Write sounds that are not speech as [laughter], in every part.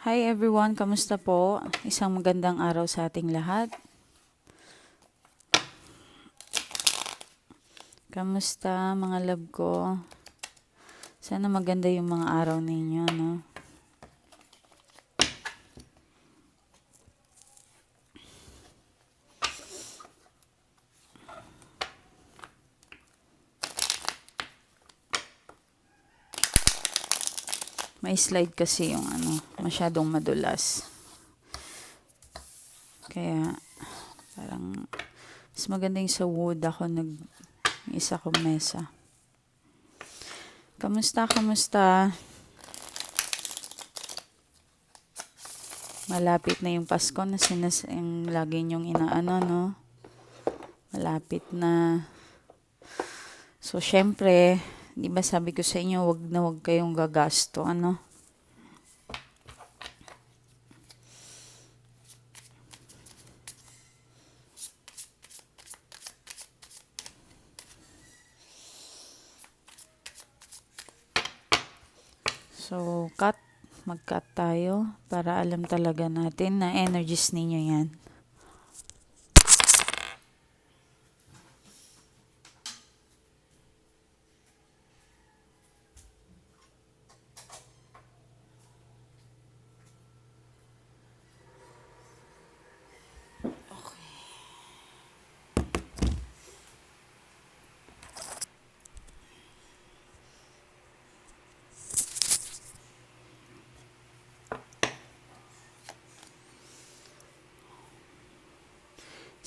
Hi everyone, kamusta po? Isang magandang araw sa ating lahat. Kamusta mga love ko? Sana maganda yung mga araw ninyo, no? May slide kasi yung ano, masyadong madulas. Kaya, parang, mas maganda yung sa wood ako nag, isa kong mesa. Kamusta, kamusta? Malapit na yung Pasko na sinas yung lagi niyong inaano, no? Malapit na. So, syempre, di ba sabi ko sa inyo, wag na wag kayong gagasto, ano? So, cut. Mag-cut tayo para alam talaga natin na energies ninyo yan.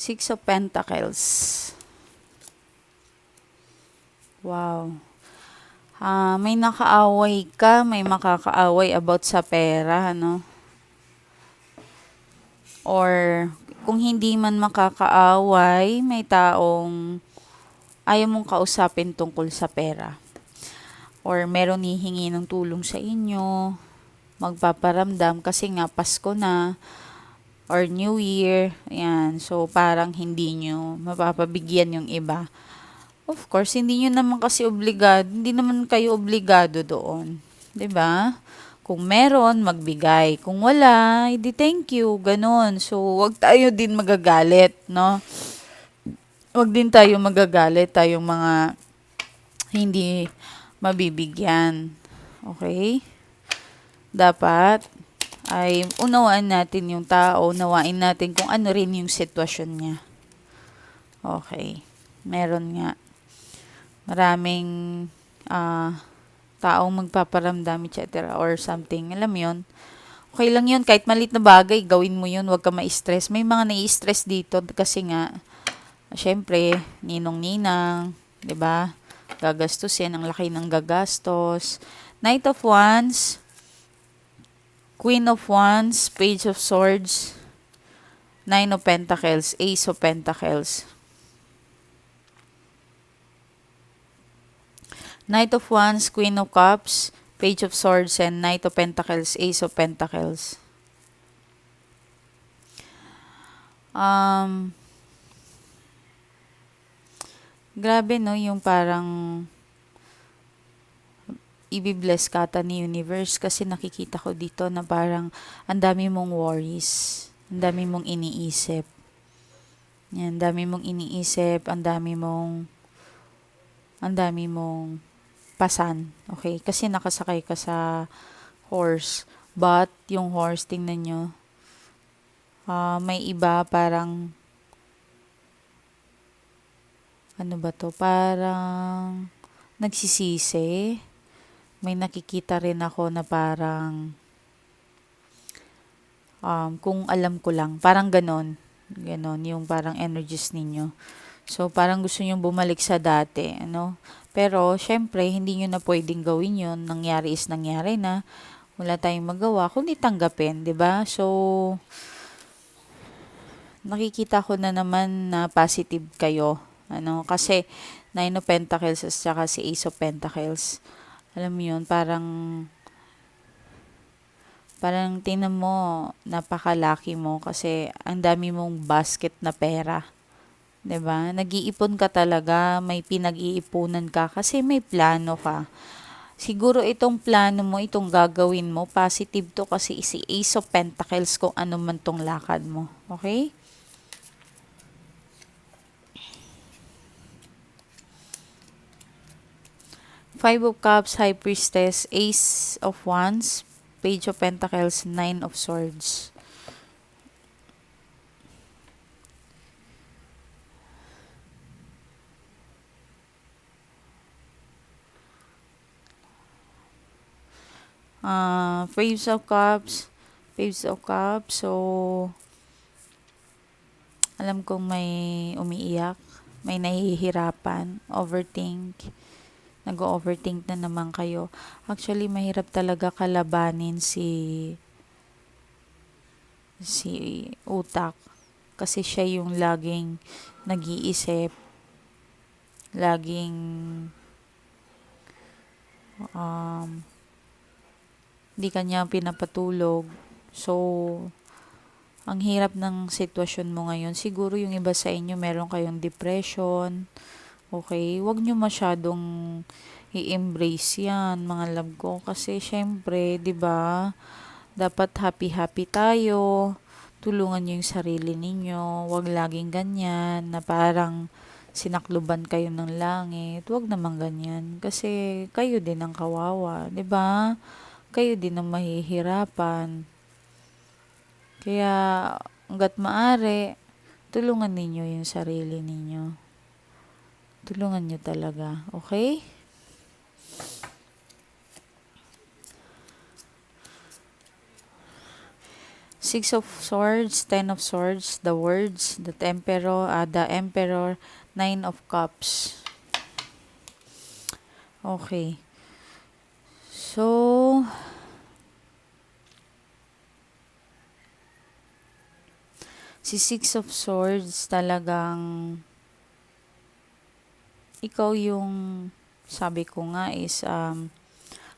Six of Pentacles. Wow. Ah, may nakaaway ka, may makakaaway about sa pera, no? Or kung hindi man makakaaway, may taong ayaw mong kausapin tungkol sa pera. Or meron hihingi ng tulong sa inyo, magpaparamdam kasi nga Pasko na, or New Year, ayan. So, parang hindi nyo mapapabigyan yung iba. Of course, hindi nyo naman kasi obligado, hindi naman kayo obligado doon. ba? Kung meron, magbigay. Kung wala, edi thank you, ganun. So, wag tayo din magagalit, no? Wag din tayo magagalit, tayong mga hindi mabibigyan. Okay? Dapat, ay unawaan natin yung tao, unawain natin kung ano rin yung sitwasyon niya. Okay. Meron nga. Maraming ah taong magpaparamdam, etc. or something. Alam yun? Okay lang yun. Kahit malit na bagay, gawin mo yun. Huwag ka ma-stress. May mga nai-stress dito kasi nga, syempre, ninong-ninang, 'di ba? Gagastusin, ang laki ng gagastos. Knight of Wands, Queen of Wands, Page of Swords, Nine of Pentacles, Ace of Pentacles. Knight of Wands, Queen of Cups, Page of Swords, and Knight of Pentacles, Ace of Pentacles. Um, grabe no, yung parang ibibless ka ta ni universe kasi nakikita ko dito na parang ang dami mong worries, ang dami mong iniisip. Yan, dami mong iniisip, ang dami mong ang dami mong pasan, okay? Kasi nakasakay ka sa horse. But, yung horse, tingnan nyo, uh, may iba parang, ano ba to, parang nagsisisi. May nakikita rin ako na parang, um, kung alam ko lang, parang ganon. Ganon, yung parang energies ninyo. So, parang gusto nyo bumalik sa dati, ano? Pero, syempre, hindi nyo na pwedeng gawin yun. Nangyari is nangyari na. Wala tayong magawa, kundi tanggapin, ba So, nakikita ko na naman na positive kayo. Ano, kasi Nine of Pentacles at saka si Ace of Pentacles. Alam mo yun, parang parang tingnan mo, napakalaki mo kasi ang dami mong basket na pera. 'di ba? Nag-iipon ka talaga, may pinag-iipunan ka kasi may plano ka. Siguro itong plano mo, itong gagawin mo, positive to kasi si Ace of Pentacles kung ano man tong lakad mo. Okay? Five of Cups, High Priestess, Ace of Wands, Page of Pentacles, Nine of Swords. uh, Waves of Cups, Waves of Cups. So, alam kong may umiiyak, may nahihirapan, overthink, nag-overthink na naman kayo. Actually, mahirap talaga kalabanin si si utak kasi siya yung laging nag-iisip laging um, hindi kanya pinapatulog. So, ang hirap ng sitwasyon mo ngayon. Siguro yung iba sa inyo meron kayong depression. Okay? Huwag nyo masyadong i-embrace yan, mga love ko. Kasi, syempre, di ba dapat happy-happy tayo. Tulungan nyo yung sarili ninyo. Huwag laging ganyan na parang sinakluban kayo ng langit. Huwag naman ganyan. Kasi, kayo din ang kawawa. Ba? kayo din ang mahihirapan. Kaya, hanggat maari, tulungan ninyo yung sarili ninyo. Tulungan nyo talaga. Okay? Six of Swords, Ten of Swords, the Words, the Emperor, uh, the Emperor, Nine of Cups. Okay. So, si Six of Swords talagang ikaw yung sabi ko nga is um,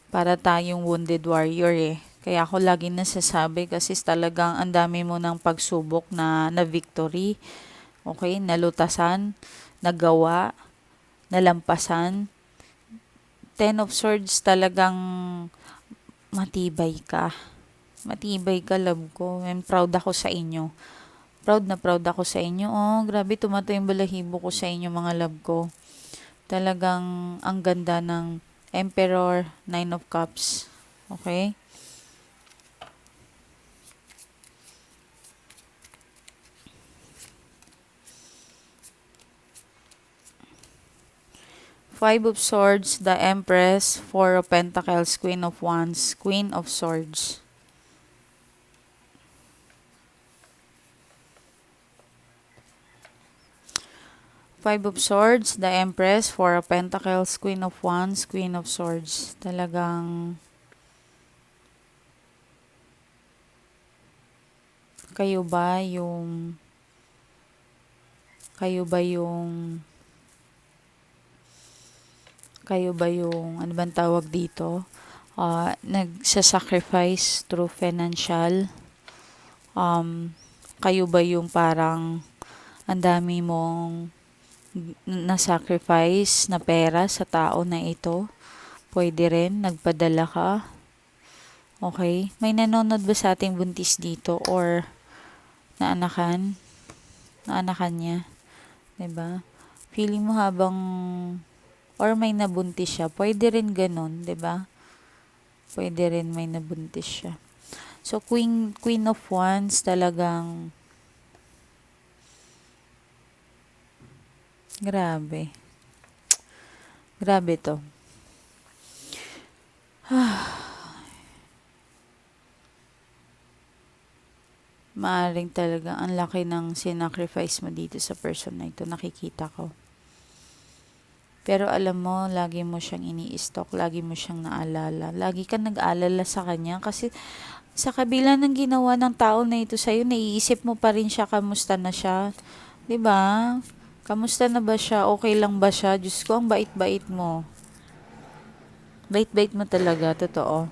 para tayong wounded warrior eh. Kaya ako lagi nasasabi kasi talagang ang dami mo ng pagsubok na, na victory. Okay, nalutasan, nagawa, nalampasan, Ten of Swords talagang matibay ka. Matibay ka, love ko. And proud ako sa inyo. Proud na proud ako sa inyo. Oh, grabe, tumato yung balahibo ko sa inyo, mga love ko. Talagang ang ganda ng Emperor, Nine of Cups. Okay? Five of Swords, the Empress, Four of Pentacles, Queen of Wands, Queen of Swords. Five of Swords, the Empress, Four of Pentacles, Queen of Wands, Queen of Swords. Talagang kayo ba yung kayo ba yung kayo ba yung, ano bang tawag dito, uh, nagsasacrifice through financial, um, kayo ba yung parang ang dami mong na-sacrifice na pera sa tao na ito? Pwede rin, nagpadala ka. Okay? May nanonood ba sa ating buntis dito or naanakan? Naanakan niya? ba? Feeling mo habang or may nabuntis siya, pwede rin ganun, ba? Pwede rin may nabuntis siya. So Queen Queen of Wands talagang Grabe. Grabe to. [sighs] Maaring talaga ang laki ng sinacrifice mo dito sa person na ito. Nakikita ko. Pero alam mo, lagi mo siyang ini-stalk, lagi mo siyang naalala. Lagi ka nag-aalala sa kanya kasi sa kabila ng ginawa ng tao na ito sa'yo, naiisip mo pa rin siya, kamusta na siya. ba diba? Kamusta na ba siya? Okay lang ba siya? Diyos ko, ang bait-bait mo. Bait-bait mo talaga, totoo.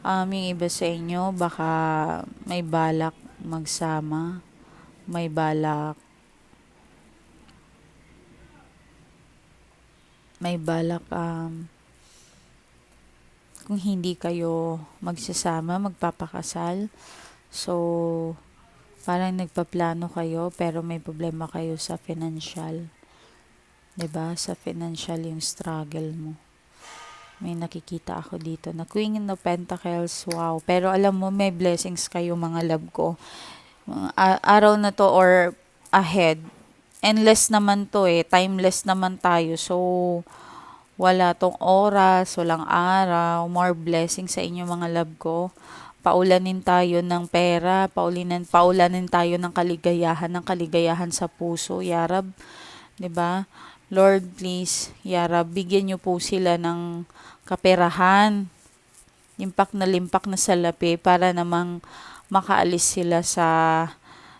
Um, yung iba sa inyo, baka may balak magsama, may balak may balak um, kung hindi kayo magsasama, magpapakasal. So, parang nagpaplano kayo pero may problema kayo sa financial. 'Di ba Sa financial yung struggle mo. May nakikita ako dito na Queen of Pentacles, wow. Pero alam mo, may blessings kayo mga love ko. Araw na to or ahead. Endless naman to eh. Timeless naman tayo. So, wala tong oras, walang araw. More blessings sa inyo mga love ko. Paulanin tayo ng pera, paulinan, paulanin tayo ng kaligayahan, ng kaligayahan sa puso, Yarab. ba? Lord, please, Yarab, bigyan niyo po sila ng kaperahan. Limpak na limpak na salapi para namang makaalis sila sa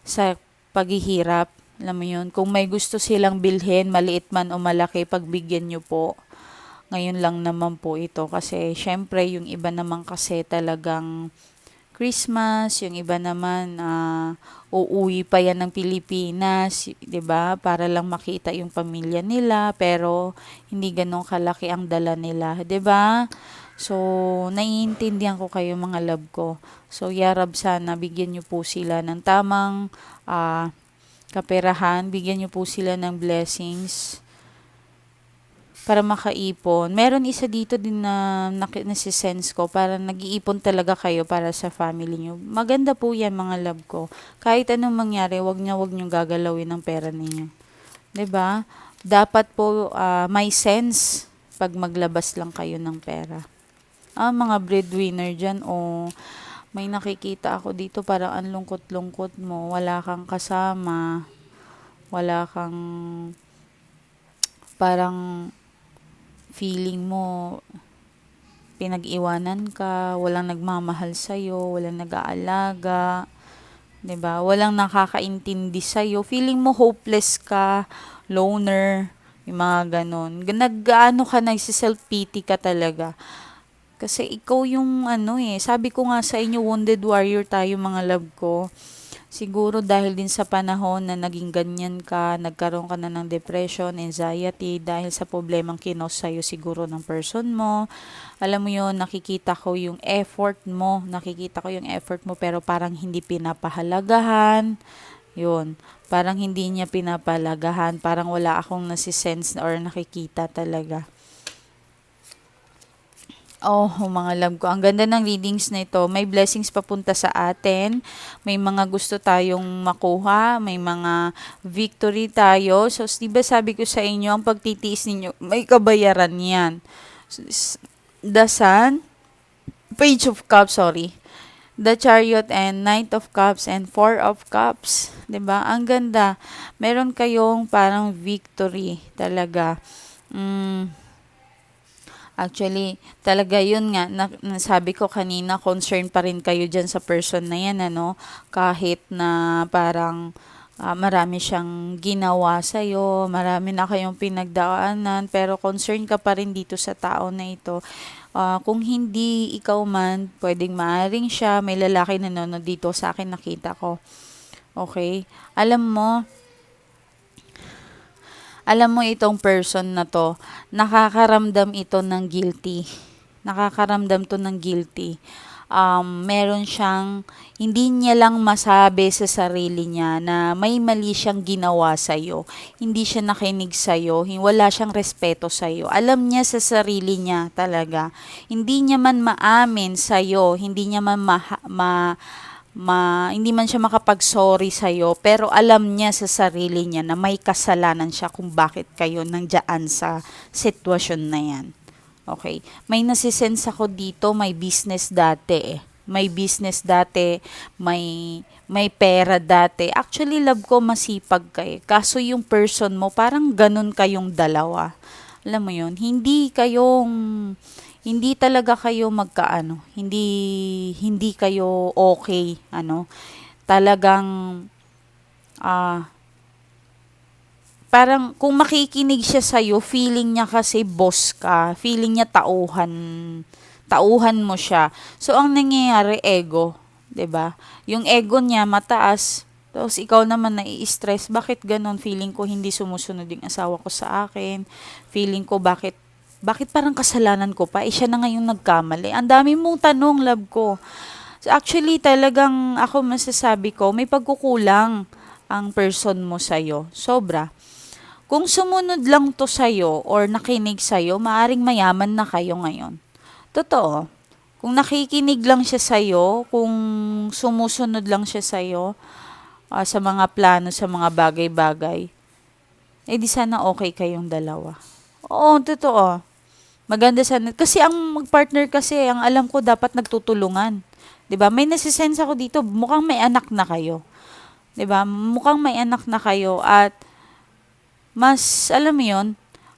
sa paghihirap. Alam mo yun, kung may gusto silang bilhin, maliit man o malaki, pagbigyan nyo po. Ngayon lang naman po ito kasi syempre yung iba naman kasi talagang Christmas, yung iba naman uh, uuwi pa yan ng Pilipinas, 'di ba? Para lang makita yung pamilya nila, pero hindi ganun kalaki ang dala nila, 'di ba? So, naiintindihan ko kayo mga love ko. So, yarab sana bigyan niyo po sila ng tamang uh, kaperahan, bigyan niyo po sila ng blessings para makaipon. Meron isa dito din na nasisense ko para nag-iipon talaga kayo para sa family nyo. Maganda po yan mga love ko. Kahit anong mangyari, wag niya wag niyo gagalawin ang pera ninyo. 'Di ba? Dapat po uh, may sense pag maglabas lang kayo ng pera. Ah, mga breadwinner dyan, o oh, may nakikita ako dito parang ang lungkot-lungkot mo, wala kang kasama, wala kang parang feeling mo pinag-iwanan ka, walang nagmamahal sa iyo, walang nag-aalaga, 'di ba? Walang nakakaintindi sa iyo. Feeling mo hopeless ka, loner, yung mga ganun. Nag-ano ka na, self-pity ka talaga. Kasi ikaw yung ano eh, sabi ko nga sa inyo, wounded warrior tayo mga love ko. Siguro dahil din sa panahon na naging ganyan ka, nagkaroon ka na ng depression, anxiety, dahil sa problemang kinos sa'yo siguro ng person mo. Alam mo yon nakikita ko yung effort mo, nakikita ko yung effort mo pero parang hindi pinapahalagahan. Yun, parang hindi niya pinapalagahan, parang wala akong nasisense or nakikita talaga. Oh, mga love ko. Ang ganda ng readings na ito. May blessings papunta sa atin. May mga gusto tayong makuha. May mga victory tayo. So, di ba sabi ko sa inyo, ang pagtitiis ninyo, may kabayaran yan. The Sun, Page of Cups, sorry. The Chariot and Knight of Cups and Four of Cups. ba? Ang ganda. Meron kayong parang victory talaga. Mm, Actually, talaga yun nga, na, nasabi ko kanina, concern pa rin kayo dyan sa person na yan, ano, kahit na parang uh, marami siyang ginawa sa'yo, marami na kayong pinagdaanan, pero concern ka pa rin dito sa tao na ito. Uh, kung hindi ikaw man, pwedeng maaring siya, may lalaki na nanonood dito sa akin nakita ko. Okay? Alam mo, alam mo itong person na to, nakakaramdam ito ng guilty. Nakakaramdam to ng guilty. Um, meron siyang, hindi niya lang masabi sa sarili niya na may mali siyang ginawa sa'yo. Hindi siya nakinig sa'yo, wala siyang respeto sa'yo. Alam niya sa sarili niya talaga. Hindi niya man maamin sa'yo, hindi niya man ma, ma ma, hindi man siya makapag-sorry sa'yo, pero alam niya sa sarili niya na may kasalanan siya kung bakit kayo nandiyan sa sitwasyon na yan. Okay? May nasisense ako dito, may business dati eh. May business dati, may may pera dati. Actually, love ko masipag kayo. Kaso yung person mo, parang ganun kayong dalawa. Alam mo yun, hindi kayong hindi talaga kayo magkaano, hindi hindi kayo okay, ano. Talagang ah uh, parang kung makikinig siya sa iyo, feeling niya kasi boss ka, feeling niya tauhan, tauhan mo siya. So ang nangyayari ego, 'di ba? Yung ego niya mataas, tapos ikaw naman nai-stress, bakit ganon? Feeling ko hindi sumusunod yung asawa ko sa akin. Feeling ko bakit Bakit parang kasalanan ko pa? Eh, siya na ngayong nagkamali. Ang dami mong tanong, love ko. So, actually, talagang ako masasabi ko, may pagkukulang ang person mo sa'yo. Sobra. Kung sumunod lang to sa'yo or nakinig sa'yo, maaring mayaman na kayo ngayon. Totoo. Kung nakikinig lang siya sa'yo, kung sumusunod lang siya sa'yo, ah, sa mga plano, sa mga bagay-bagay, eh di sana okay kayong dalawa. Oo, totoo. Maganda sana. Kasi ang mag-partner kasi, ang alam ko, dapat nagtutulungan. 'Di ba May nasisense ako dito, mukhang may anak na kayo. 'Di ba Mukhang may anak na kayo at mas, alam mo yun,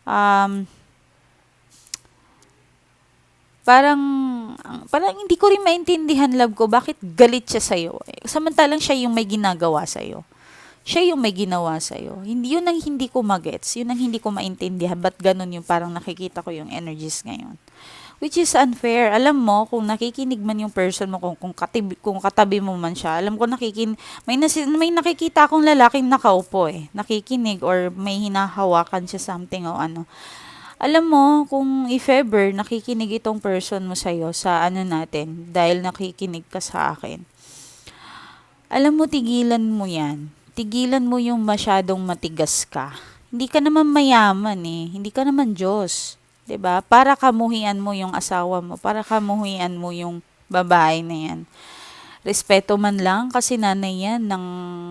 um, parang, parang hindi ko rin maintindihan, love ko, bakit galit siya sa'yo. Eh, samantalang siya yung may ginagawa sa'yo. Siya yung may ginawa sa'yo. Hindi, yun ang hindi ko magets. Yun ang hindi ko maintindihan. Ba't ganun yung parang nakikita ko yung energies ngayon. Which is unfair. Alam mo, kung nakikinig man yung person mo, kung, kung, katabi, kung katabi mo man siya, alam ko nakikin, may, nasi, may nakikita akong lalaking nakaupo eh. Nakikinig or may hinahawakan siya something o ano alam mo, kung if ever nakikinig itong person mo sa'yo sa ano natin, dahil nakikinig ka sa akin, alam mo, tigilan mo yan. Tigilan mo yung masyadong matigas ka. Hindi ka naman mayaman eh. Hindi ka naman Diyos. 'di ba? Para kamuhian mo yung asawa mo, para kamuhian mo yung babae na yan. Respeto man lang kasi nanay yan ng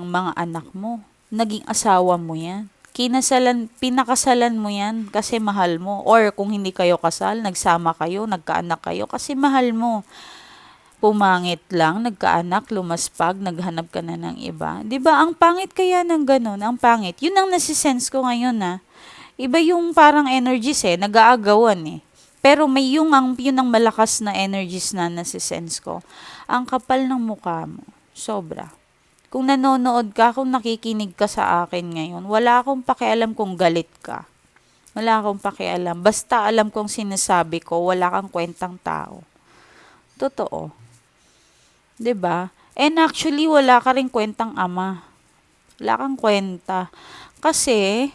mga anak mo. Naging asawa mo yan kinasalan, pinakasalan mo yan kasi mahal mo. Or kung hindi kayo kasal, nagsama kayo, nagkaanak kayo kasi mahal mo. Pumangit lang, nagkaanak, lumaspag, naghanap ka na ng iba. 'Di ba Ang pangit kaya ng ganun, ang pangit. Yun ang nasisense ko ngayon na. Iba yung parang energies eh, nag-aagawan eh. Pero may yung ang, yun ang malakas na energies na nasisense ko. Ang kapal ng mukha mo. Sobra. Kung nanonood ka, kung nakikinig ka sa akin ngayon, wala akong pakialam kung galit ka. Wala akong pakialam. Basta alam kong sinasabi ko, wala kang kwentang tao. Totoo. 'Di ba? And actually, wala ka rin kwentang ama. Wala kang kwenta. Kasi,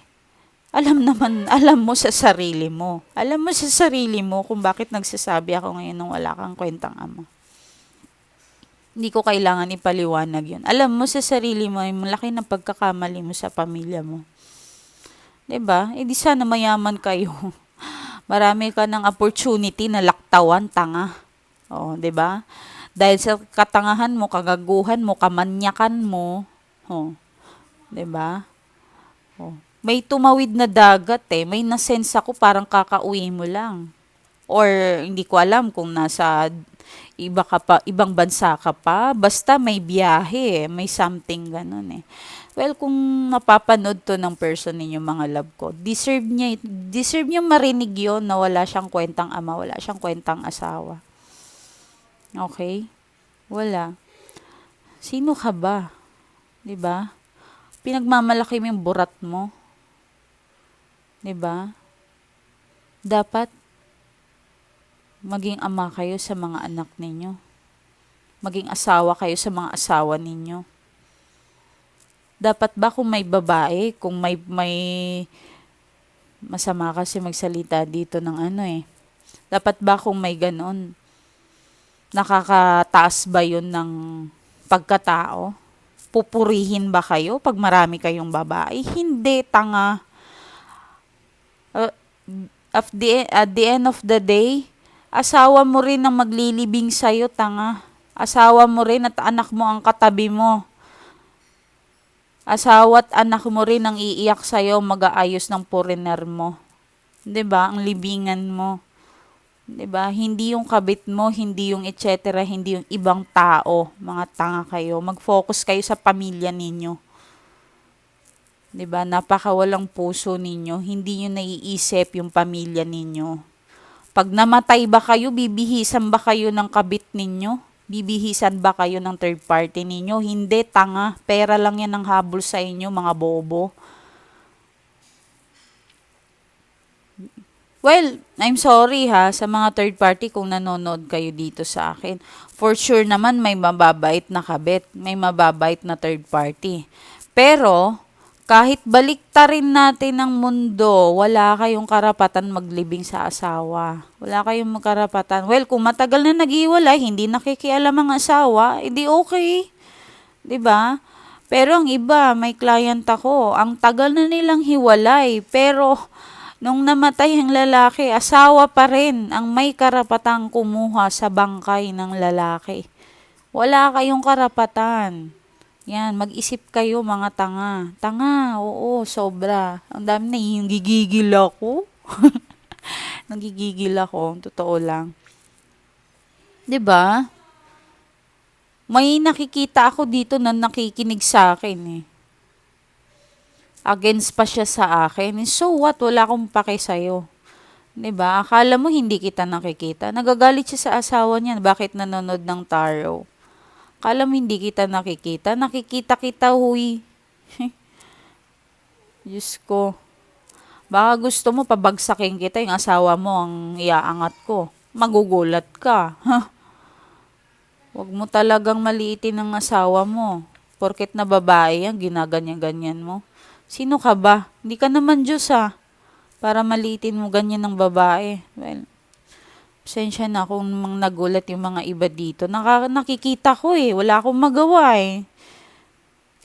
alam naman, [laughs] alam mo sa sarili mo. Alam mo sa sarili mo kung bakit nagsasabi ako ngayon ng wala kang kwentang ama. Hindi ko kailangan ipaliwanag yun. Alam mo sa sarili mo, yung malaki ng pagkakamali mo sa pamilya mo. ba? Diba? E di sana mayaman kayo. [laughs] Marami ka ng opportunity na laktawan, tanga. O, ba? Dahil sa katangahan mo, kagaguhan mo, kamanyakan mo, o, 'di ba? Oh. May tumawid na dagat eh. May nasense ako parang kakauwi mo lang. Or hindi ko alam kung nasa iba ka pa, ibang bansa ka pa, basta may biyahe, may something ganun eh. Well, kung mapapanood to ng person ninyo mga love ko, deserve niya, deserve niya marinig yon na wala siyang kwentang ama, wala siyang kwentang asawa. Okay? Wala. Sino ka ba? 'Di ba? Pinagmamalaki mo yung burat mo. 'Di ba? Dapat maging ama kayo sa mga anak ninyo. Maging asawa kayo sa mga asawa ninyo. Dapat ba kung may babae, kung may may masama kasi magsalita dito ng ano eh. Dapat ba kung may ganon, nakakataas ba yun ng pagkatao? Pupurihin ba kayo pag marami kayong babae? Hindi, tanga. Uh, at, the, at the end of the day, Asawa mo rin ang maglilibing sa'yo, tanga. Asawa mo rin at anak mo ang katabi mo. Asawa at anak mo rin ang iiyak sa'yo, mag-aayos ng foreigner mo. ba Ang libingan mo. 'Di ba Hindi yung kabit mo, hindi yung etc., hindi yung ibang tao. Mga tanga kayo. Mag-focus kayo sa pamilya ninyo. 'Di ba Napakawalang puso ninyo. Hindi niyo naiisip yung pamilya ninyo. Pag namatay ba kayo, bibihisan ba kayo ng kabit ninyo? Bibihisan ba kayo ng third party ninyo? Hindi, tanga. Pera lang yan ang habol sa inyo, mga bobo. Well, I'm sorry ha sa mga third party kung nanonood kayo dito sa akin. For sure naman may mababait na kabit, may mababait na third party. Pero, kahit baliktarin natin ang mundo, wala kayong karapatan maglibing sa asawa. Wala kayong karapatan. Well, kung matagal na nag-iwalay, hindi nakikialam ang asawa, edi okay. 'Di ba? Pero ang iba, may client ako, ang tagal na nilang hiwalay, pero nung namatay ang lalaki, asawa pa rin ang may karapatang kumuha sa bangkay ng lalaki. Wala kayong karapatan. Yan, mag-isip kayo mga tanga. Tanga, oo, sobra. Ang dami na yung gigigil ako. Nagigigil ako, [laughs] totoo lang. 'Di ba? May nakikita ako dito na nakikinig sa akin eh. Against pa siya sa akin. So what? Wala akong pake sa'yo. ba? Akala mo hindi kita nakikita. Nagagalit siya sa asawa niya. Bakit nanonood ng tarot? Akala mo hindi kita nakikita. Nakikita kita, huy. [laughs] Diyos ko. Baka gusto mo pabagsakin kita yung asawa mo ang iaangat ko. Magugulat ka. Huwag mo talagang maliitin ang asawa mo. Porket na babae yan, ginaganyan-ganyan mo. Sino ka ba? Hindi ka naman Diyos ah. Para maliitin mo ganyan ng babae. Well, Pasensya na kung mang nagulat yung mga iba dito. Naka, nakikita ko eh. Wala akong magawa eh.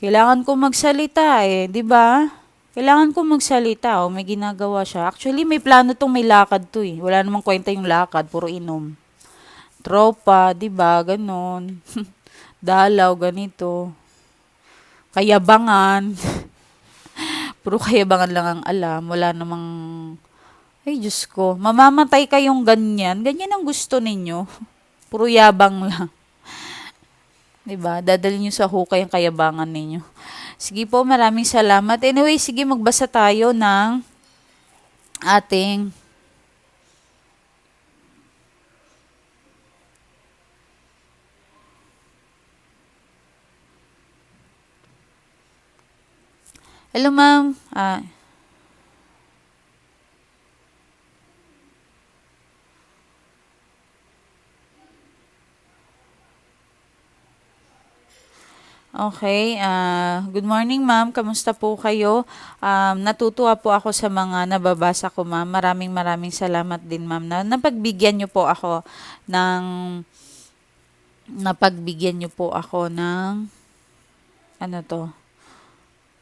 Kailangan ko magsalita eh. ba? Kailangan ko magsalita o may ginagawa siya. Actually, may plano tong may lakad to eh. Wala namang kwenta yung lakad. Puro inom. Tropa, ba? Ganon. [laughs] Dalaw, ganito. Kayabangan. [laughs] Puro kayabangan lang ang alam. Wala namang ay, Diyos ko. Mamamatay kayong ganyan. Ganyan ang gusto ninyo. [laughs] Puro yabang lang. [laughs] 'Di ba? Dadalhin niyo sa hukay ang kayabangan ninyo. Sige po, maraming salamat. Anyway, sige magbasa tayo ng ating Hello, ma'am. Ah, Okay, ah, good morning ma'am. Kamusta po kayo? Um, natutuwa po ako sa mga nababasa ko ma'am. Maraming maraming salamat din ma'am na napagbigyan niyo po ako ng napagbigyan niyo po ako ng ano to?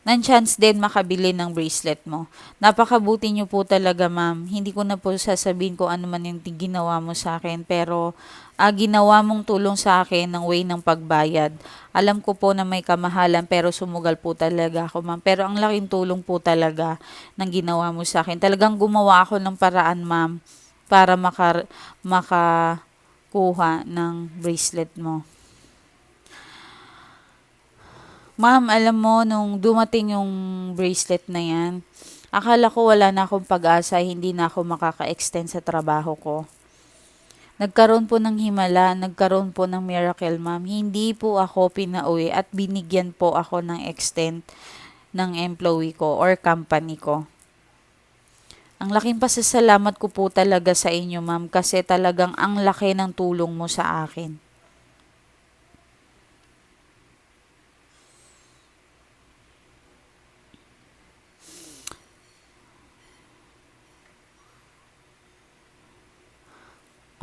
Ng chance din makabili ng bracelet mo. Napakabuti niyo po talaga, ma'am. Hindi ko na po sasabihin kung ano man yung ginawa mo sa akin, pero ah, ginawa mong tulong sa akin ng way ng pagbayad. Alam ko po na may kamahalan, pero sumugal po talaga ako, ma'am. Pero ang laking tulong po talaga ng ginawa mo sa akin. Talagang gumawa ako ng paraan, ma'am, para maka, makakuha ng bracelet mo. Ma'am, alam mo, nung dumating yung bracelet na yan, akala ko wala na akong pag-asa, hindi na ako makaka-extend sa trabaho ko. Nagkaroon po ng himala, nagkaroon po ng miracle, ma'am. Hindi po ako pinauwi at binigyan po ako ng extend ng employee ko or company ko. Ang laking pasasalamat ko po talaga sa inyo, ma'am, kasi talagang ang laki ng tulong mo sa akin.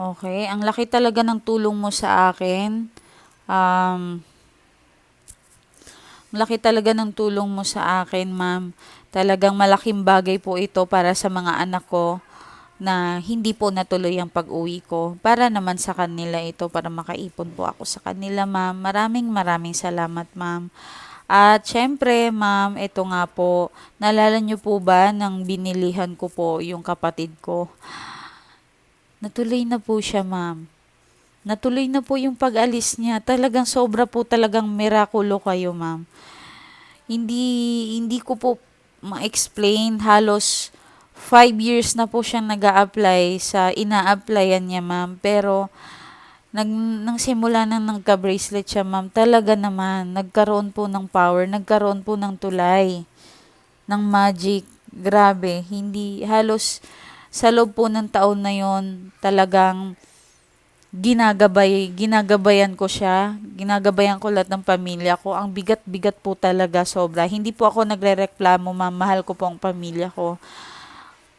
Okay, ang laki talaga ng tulong mo sa akin. Um, laki talaga ng tulong mo sa akin, ma'am. Talagang malaking bagay po ito para sa mga anak ko na hindi po natuloy ang pag-uwi ko. Para naman sa kanila ito, para makaipon po ako sa kanila, ma'am. Maraming maraming salamat, ma'am. At syempre, ma'am, ito nga po, nalala niyo po ba nang binilihan ko po yung kapatid ko? Natuloy na po siya, ma'am. Natuloy na po yung pag-alis niya. Talagang sobra po talagang mirakulo kayo, ma'am. Hindi, hindi ko po ma-explain. Halos five years na po siyang nag apply sa ina-applyan niya, ma'am. Pero, nag, nang simula nang nagka-bracelet siya, ma'am, talaga naman, nagkaroon po ng power, nagkaroon po ng tulay, ng magic. Grabe, hindi, halos, sa loob po ng taon na yon talagang ginagabay, ginagabayan ko siya. Ginagabayan ko lahat ng pamilya ko. Ang bigat-bigat po talaga sobra. Hindi po ako nagrereklamo, ma'am. Mahal ko po ang pamilya ko.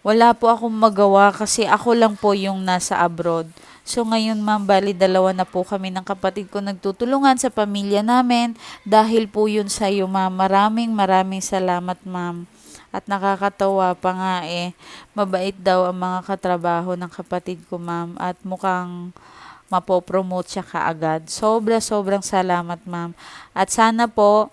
Wala po akong magawa kasi ako lang po yung nasa abroad. So ngayon ma'am, bali dalawa na po kami ng kapatid ko nagtutulungan sa pamilya namin. Dahil po yun sa iyo ma'am. Maraming maraming salamat ma'am. At nakakatawa pa nga eh, mabait daw ang mga katrabaho ng kapatid ko ma'am. At mukhang mapopromote siya kaagad. Sobra sobrang salamat ma'am. At sana po,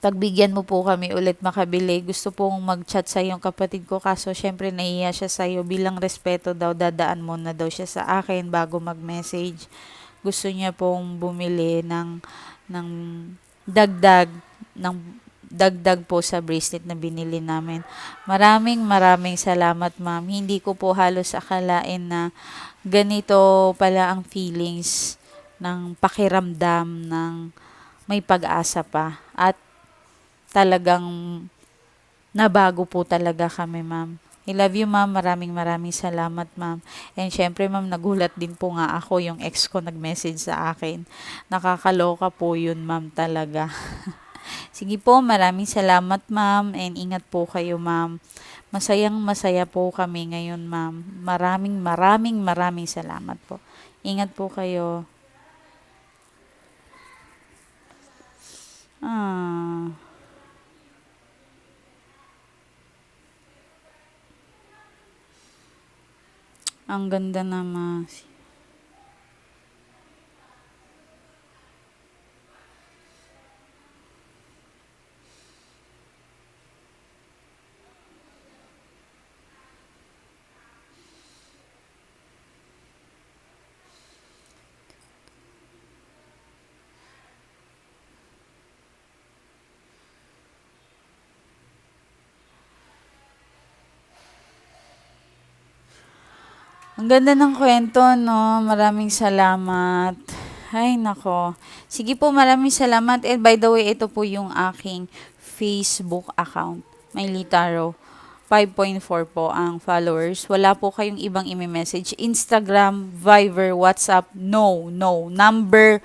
pagbigyan mo po kami ulit makabili. Gusto pong mag-chat sa yung kapatid ko kaso syempre nahiya siya sa iyo bilang respeto daw dadaan mo na daw siya sa akin bago mag-message. Gusto niya pong bumili ng ng dagdag ng dagdag po sa bracelet na binili namin. Maraming maraming salamat ma'am. Hindi ko po halos akalain na ganito pala ang feelings ng pakiramdam ng may pag-asa pa. At talagang nabago po talaga kami, ma'am. I love you, ma'am. Maraming maraming salamat, ma'am. And syempre, ma'am, nagulat din po nga ako yung ex ko nag-message sa akin. Nakakaloka po yun, ma'am, talaga. [laughs] Sige po, maraming salamat, ma'am. And ingat po kayo, ma'am. Masayang masaya po kami ngayon, ma'am. Maraming maraming maraming salamat po. Ingat po kayo. Ah. Ang ganda naman. Ang ganda ng kwento, no? Maraming salamat. Ay, nako. Sige po, maraming salamat. And by the way, ito po yung aking Facebook account. May Litaro. 5.4 po ang followers. Wala po kayong ibang imi-message. Instagram, Viber, WhatsApp, no, no. Number,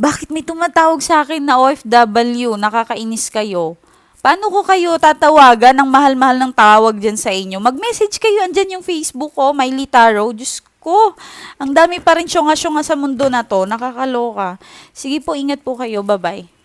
bakit may tumatawag sa akin na OFW? Nakakainis kayo. Paano ko kayo tatawagan ng mahal-mahal ng tawag dyan sa inyo? Mag-message kayo, andyan yung Facebook ko, may Litaro. Diyos ko, ang dami pa rin syunga-syunga sa mundo na to. Nakakaloka. Sige po, ingat po kayo. Bye-bye.